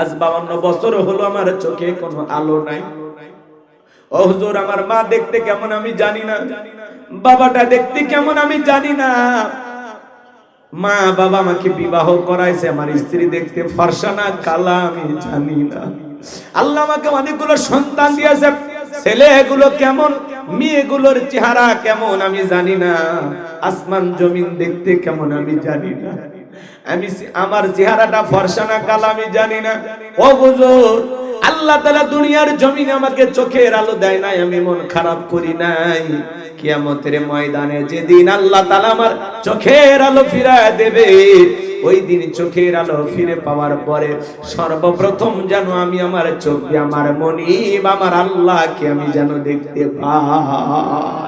আজ বাউন্ন বছর হলো আমার চোখে কোনো আলো নাই। ও হুজুর, আমার মা দেখতে কেমন আমি জানি না। বাবাটা দেখতে কেমন আমি জানি না। মা, বাবা আমাকে বিবাহ করাইছে, আমার স্ত্রী দেখতে ফর্সা না, কালা আমি জানি না। আল্লাহ আমাকে অনেকগুলো সন্তান দিয়েছে। ছেলেগুলো কেমন, মেয়েগুলোর চেহারা কেমন আমি জানি না। আসমান, জমিন দেখতে কেমন আমি জানি না। আমি আমার চেহারাটা ফর্সা না, কালা, আমি জানি না। ও হুজুর, আল্লাহ তালা দুনিয়ার জমিনে আমাকে চোখের আলো দেয় নাই, আমি মন খারাপ করি নাই। কিয়ামতের ময়দানে যেদিন আল্লাহ তালা আমার চোখের আলো ফিরায় দেবে, ওই দিন চোখের আলো ফিরে পাওয়ার পরে সর্বপ্রথম যেন আমি আমার চোখে আমার মনিব, আমার আল্লাহকে আমি যেন দেখতে পাই।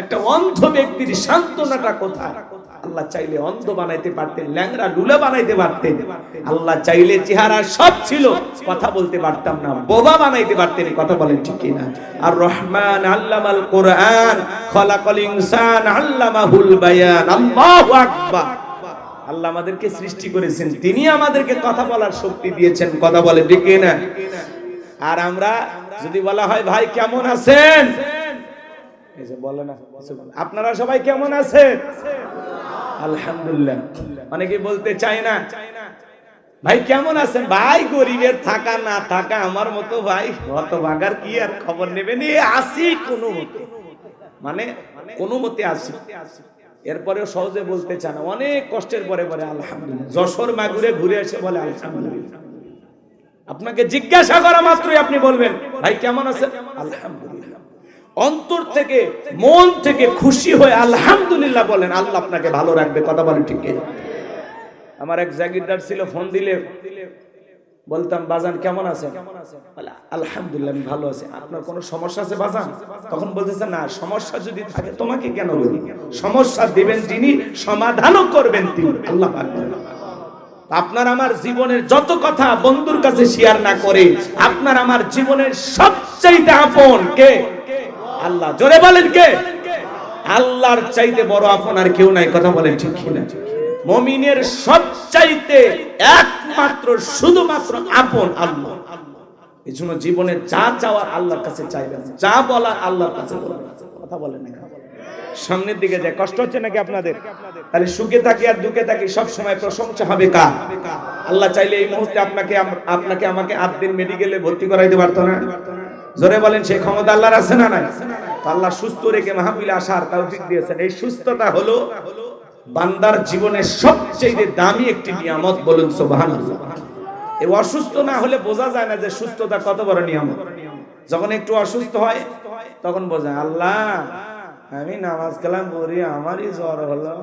একটা অন্ধ ব্যক্তির সান্ত্বনাটা কোথায়? আল্লাহ চাইলে অন্ধ বানাইতে পারতেন ল্যাংরা লুলা বানাইতে পারতেন। আল্লাহ চাইলে চেহারা সব ছিল, কথা বলতে পারতাম না, বোবা বানাইতে পারতেন কথা বলেন ঠিক না আর রহমান আল্লামাল কোরআন, খলাকল ইনসান আল্লামাহুল বায়ান, আল্লাহু আকবার। আল্লাহ আমাদেরকে সৃষ্টি করেছেন, তিনি আমাদেরকে কথা বলার শক্তি দিয়েছেন, কথা বলে ঠিক না আর আমরা যদি বলা হয়, ভাই, কেমন আছেন? আপনারা সবাই কেমন আছেন? আলহামদুলিল্লাহ। অনেকে বলতে চায় না, ভাই, কেমন আছেন? ভাই, গরিবের থাকা না থাকা, আমার মতো ভাই অত বাগার কি আর খবর নেবে নি আসি কোনো মতে। মানে কোনো মতে আসি। এরপরেও সহজে বলতে চান অনেক কষ্টের পরে পরে যশোর মাগুরে ঘুরে এসে বলে, আলহামদুলিল্লাহ। আপনাকে জিজ্ঞাসা করা মাত্রই আপনি বলবেন, ভাই, কেমন আছেন? আলহামদুলিল্লাহ। অন্তর থেকে, মন থেকে খুশি হয়ে আলহামদুলিল্লাহ বলেন, আল্লাহ আপনাকে ভালো রাখবে, কথা বলেন ঠিক আমার এক জাগিরদার ছিল, ফোন দিলে বলতাম, বাজান, কেমন আছে আলহামদুলিল্লাহ, আমি ভালো আছি। আপনার কোনো সমস্যা আছে, বাজান? তখন বলতেছে, না, সমস্যা যদি থাকে, তোমাকে কেন বলি? সমস্যা দিবেন যিনি সমাধানও করবেন তিনি। আল্লাহ আপনার আমার জীবনের যত কথা বন্ধুর কাছে শেয়ার না করে, আপনার আমার জীবনের সবচাইতে আপন কে? আল্লাহ, জোরে বলেন কে? আল্লাহর চাইতে বড় আপন আর কেউ নাই, কথা বলেন ঠিক কিনা? মমিনের সবচাইতে একমাত্র, শুধুমাত্র আপন আল্লাহ। এই জন্য জীবনে যা চাওয়ার আল্লাহর কাছে চাইবেন, যা বলার আল্লাহর কাছে বলবেন। কথা বলেন সামনের দিকে যায়, কষ্ট হচ্ছে নাকি আপনাদের? তাহলে সুখে থাকি আর দুঃখে থাকি, সব সময় প্রশংসা হবে কার? আল্লাহ চাইলে এই মুহূর্তে আপনাকে আপনাকে আমাকে আট দিন মেডিকেলে ভর্তি করাইতে পারতো না। জোরে বলেন, সেই ক্ষমতা আল্লাহর আছে না নাই? আল্লাহ সুস্থ রেখে মাহফিলে আসার তৌফিক দিয়েছেন। এই সুস্থতা হলো বান্দার জীবনের সবচেয়ে দামি একটি নিয়ামত বলুন, সুবহানাল্লাহ। এই অসুস্থ না হলে বোঝা যায় না যে সুস্থতা কত বড় নিয়ামত। যখন একটু অসুস্থ হয়, তখন বোঝা আল্লাহ, আমি নামাজ কালাম পড়ি, আমারই জ্বর হলো।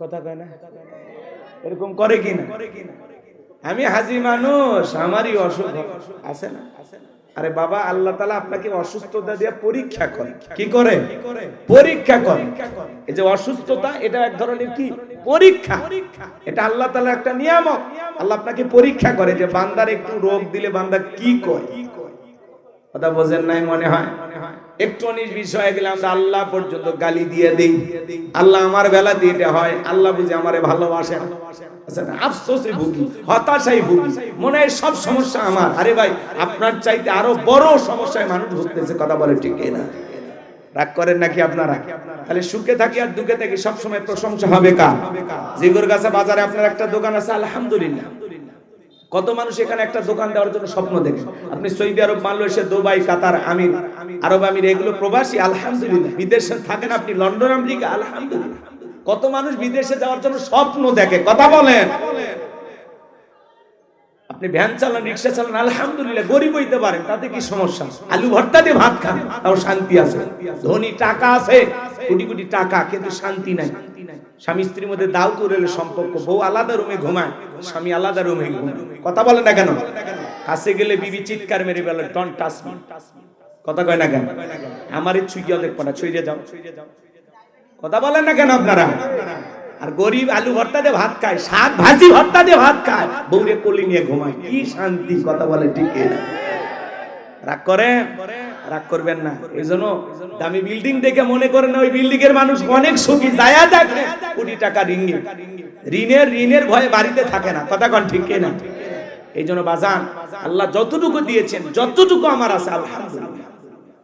কথা কয় না? এরকম করে কি না আমি হাজি মানুষ, আমারই অসুখ আছে না? আরে বাবা, আল্লাহ তালা আপনাকে অসুস্থতা দিয়ে পরীক্ষা করে কি করে? পরীক্ষা করে এই যে অসুস্থতা এটা এক ধরনের কি? পরীক্ষা। এটা আল্লাহ তালা একটা নিয়ামক আল্লাহ আপনাকে পরীক্ষা করে যে বান্দার একটু রোগ দিলে বান্দা কি করে? কথা বোঝেন নাই মনে হয়? একটু আল্লাহ পর্যন্ত গালি দিয়ে দিই। আল্লাহ আমার বেলা হয়, আল্লাহ বুঝে আমারে ভালোবাসেন। আচ্ছা আপনার চাইতে আরও বড় সমস্যায় মানুষ ভুগতেছে, কথা বলে ঠিক না? রাগ করেন নাকি আপনারা? তাহলে সুখে থাকি আর দুঃখে থাকি সবসময় প্রশংসা হবে কার? জিগুর বাজারে আপনার একটা দোকান আছে, আলহামদুলিল্লাহ। কত মানুষ এখানে একটা দোকান দেওয়ার জন্য স্বপ্ন দেখে? আপনি সৌদি আরব মালয়েশিয়া দুবাই, কাতার, আমির, আরব আমির, এগুলো প্রবাসী, আলহামদুলিল্লাহ। বিদেশে থাকেন আপনি, লন্ডন, আমেরিকা, আলহামদুলিল্লাহ। কত মানুষ বিদেশে যাওয়ার জন্য স্বপ্ন দেখে? কথা বলেন। আপনি ভ্যান চালান, রিক্সা চালান, আলহামদুলিল্লাহ, গরিব হইতে পারেন, তাতে কি সমস্যা আলু ভর্তা দিয়ে ভাত খান, তাও শান্তি আছে। ধনী টাকা আছে, কোটি কোটি টাকা, কিন্তু শান্তি নাই। স্বামী স্ত্রীর মধ্যে দাও তুরেলে সম্পর্ক, বউ আলাদা রুমে ঘুমায়, স্বামী আলাদা রুমে ঘুমায়। কথা বলে না কেন? কাছে গেলে বিবি চিৎকার মেরে বলে ডন টাচ কথা কয় না কেন? আমারই ছুঁইয়া দেখব না ছুঁয়ে যাও। কথা বলেন না কেন আপনারা? আর গরিব আলু ভর্তা দিয়ে ভাত খায়, শাক ভাজি ভর্তা দিয়ে ভাত খায়, বউরে কলি নিয়ে ঘুমায়। কি শান্তি, কথা বলে ঠিক রাগ করেন? রাগ করবেন না। এই জন্য দামি বিল্ডিং দেখে মনে করেন ওই বিল্ডিং এর মানুষ অনেক সুখী, যায়া দেখে কোটি টাকা ঋণে। ঋণের ঋণের ভয়ে বাড়িতে থাকে না, কথা কন ঠিক না। এই জন্য বাজান, আল্লাহ যতটুকু দিয়েছেন, যতটুকু আমার আছে, আলহামদুলিল্লাহ।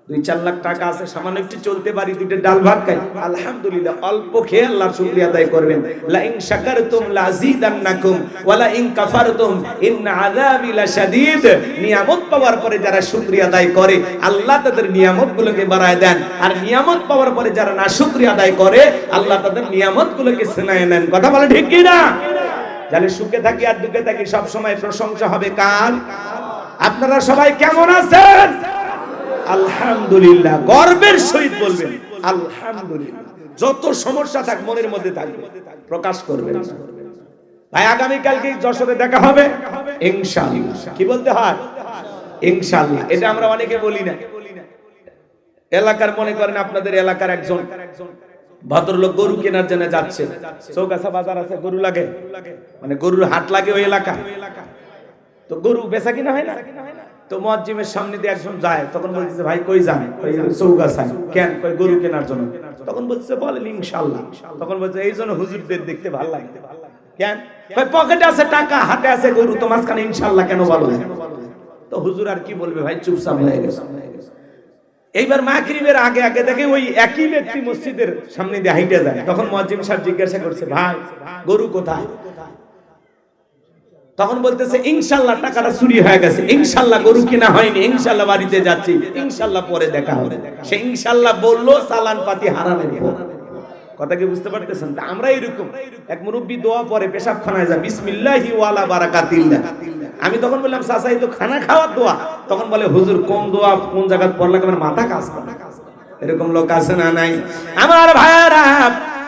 দুই চার লাখ টাকা আছে, সামান্য একটু চলতে পারি, দুইটা ডাল ভাত খাই। আলহামদুলিল্লাহ, অল্প খেয়ে আল্লাহর শুকরিয়া আদায় করবেন। লা ইন শাকারতুম লাযিদান্নাকুম ওয়া লা ইন কাফারতুম ইন আযাবি লাশাদীদ। নিয়ামত পাওয়ার পরে যারা শুকরিয়া আদায় করে, আল্লাহ তাদের নিয়ামতগুলোকে বাড়ায় দেন। আর নিয়ামত পাওয়ার পরে যারা না শুকরিয়া আদায় করে, আল্লাহ তাদের নিয়ামতগুলোকে ছিনায় নেন। কথা বলে ঠিক কি না? যাহলে সুখে থাকি আর দুঃখে থাকি সব সময় প্রশংসা হবে কার? আপনারা সবাই কেমন আছেন? আলহামদুলিল্লাহ, গর্বের সহিত বলবেন, আলহামদুলিল্লাহ। যত সমস্যা থাক, মনের মধ্যে থাকবে। প্রকাশ করবেন। ভাই আগামী কালকে যশোরে দেখা হবে? ইনশাআল্লাহ। কি বলতে হয়? ইনশাআল্লাহ। এটা আমরা অনেকে বলি না। এলাকার মনে করেন আপনাদের এলাকার একজন ভদ্রলোক গরু কেনার জন্য যাচ্ছে। চৌগাছা বাজার আছে, গরু লাগে। মানে গরুর হাট লাগে ওই এলাকা তো গরু বেচা কিনা হয় না? তো মসজিদের সামনে দিয়ে একজন যায়, তখন বলতেছে, ভাই, কই যান কই চৌগাছায় কেন? কই গরু কেনার জন্য? তখন বলছে বলেন, ইনশাআল্লাহ। তখন বলছে, এই জন্য হুজুরদের দেখতে ভালো লাগে। কেন? কই পকেটে আছে টাকা, হাতে আছে গরু, তো মাঝখানে ইনশাআল্লাহ কেন বলো? তো হুজুর আর কি বলবে, ভাই, চুপচাপ হয়ে গেছে। এইবার মাগরিবের আগে আগে দেখে ওই একই ব্যক্তি মসজিদের সামনে দিয়ে হাইটে যায়। তখন মুয়াজ্জিম সাহেব জিজ্ঞাসা করছে, ভাই, গরু কোথায়? তখন বলতেছে, ইনশাল্লাহ টাকাটা চুরি হয়ে গেছে। ইনশাল্লাহ গরু কিনা হয়নি। ইনশাল্লাহ বাড়িতে যাচ্ছি। ইনশাল্লাহ পরে দেখা হবে। সে ইনশাল্লাহ বলল চালান পাতি বারাকাতিল্লাহ। আমি তখন বললাম সাসাই তো খানা খাওয়ার দোয়া। তখন বলে, হুজুর, কোন দোয়া কোন জায়গায় পড়লে মাথা কাজ করে? এরকম লোক আছে না নাই? আমার ভাইয়ারা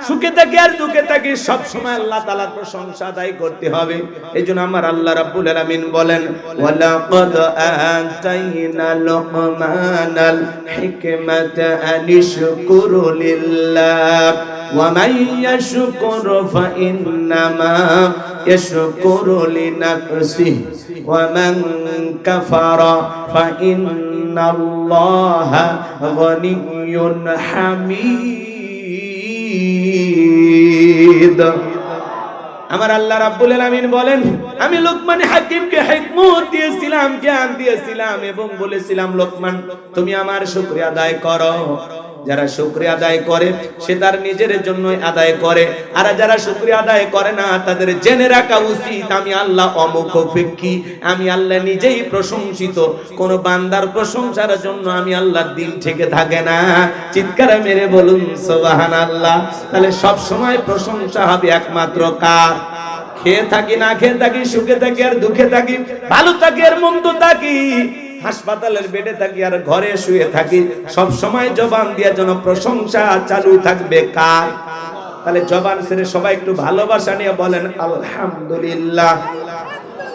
সুখে থাকি আর দুঃখে থাকি সব সময় আল্লাহ তাআলার প্রশংসা আদায় করতে হবে। এইজন্য আমার আল্লাহ রাব্বুল আলামিন বলেন, ওয়ালাকাদ আতাইনা লুকমানাল হিকমাতা আনিশকুরু লিল্লাহ, ওয়া মান ইয়াশকুর ফাইন্নামা ইয়াশকুরু লিনাফসিহি, ওয়া মান কাফারা ফাইন্নাল্লাহা গনিয়্যুন আমার আল্লাহ রাব্বুল আলামিন বলেন, আমি লোকমান হাকিমকে হিকমত দিয়েছিলাম, জ্ঞান দিয়েছিলাম এবং বলেছিলাম, লোকমান, তুমি আমার শুকরিয়া আদায় করো। যারা শুকরিয়া আদায় করে, সে তার নিজের জন্যই আদায় করে। আর যারা শুকরিয়া আদায় করে না, তাদের জেনে রাখা উচিত, আমি আল্লাহ অমুখপেক্ষী আমি আল্লাহ নিজেই প্রশংসিত। কোন বান্দার প্রশংসার জন্য আমি আল্লাহর দিন থেকে থাকে না। চিৎকারে মেরে বলুন সোবাহান আল্লাহ তাহলে সব সময় প্রশংসা হবে একমাত্র কার? খেয়ে থাকি, না খেয়ে থাকি, সুখে থাকি আর দুঃখে থাকি, ভালো থাকি আর মন্দ থাকি। হাসপাতালের বেডে থাকি আর ঘরে শুয়ে থাকি, সব সময় জবান দিয়া যেন প্রশংসা চালু থাকবে কার? তাহলে জবান ছেড়ে সবাই একটু ভালোবাসা নিয়ে বলেন, আলহামদুলিল্লাহ।